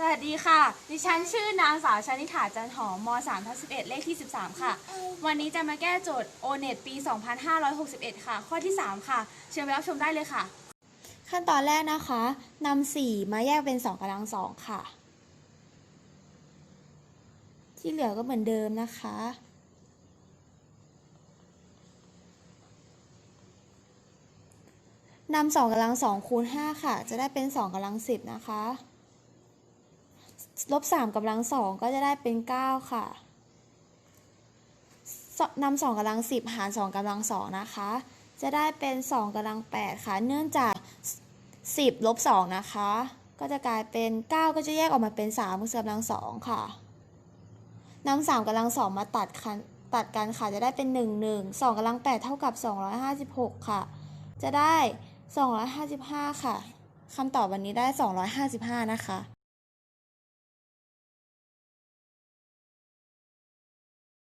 สวัสดีค่ะ ดิฉันชื่อนางสาวชนิษฐาจันหอมม3ทับ11 เลขที่ 13 ค่ะ วันนี้จะมาแก้โจทย์ O-NET ปี 2561 ค่ะ ข้อที่ 3 ค่ะ เชิญไปรับชมได้เลยค่ะ ขั้นตอนแรกนะคะนำสี่มาแยกเป็นสองกำลังสองค่ะ ที่เหลือก็เหมือนเดิมนะคะ นำสองกำลังสองคูณห้าค่ะ จะได้เป็นสองกำลังสิบนะคะ ลบสามกำลังสองก็จะได้เป็นเก้าค่ะนำสองกำลังสิบหารสองกำลังสองนะคะ จะได้เป็นสองกำลังแปดค่ะ เนื่องจาก10ลบ2นะคะ ก็จะกลายเป็น9ก็จะแยกออกมาเป็น3กำลังสองค่ะนำ3กำลังสองมาตัดกันตัดกันค่ะจะได้เป็น1 1 2กำลัง8เท่ากับ256ค่ะ จะได้255ค่ะคำตอบวันนี้ได้255นะคะ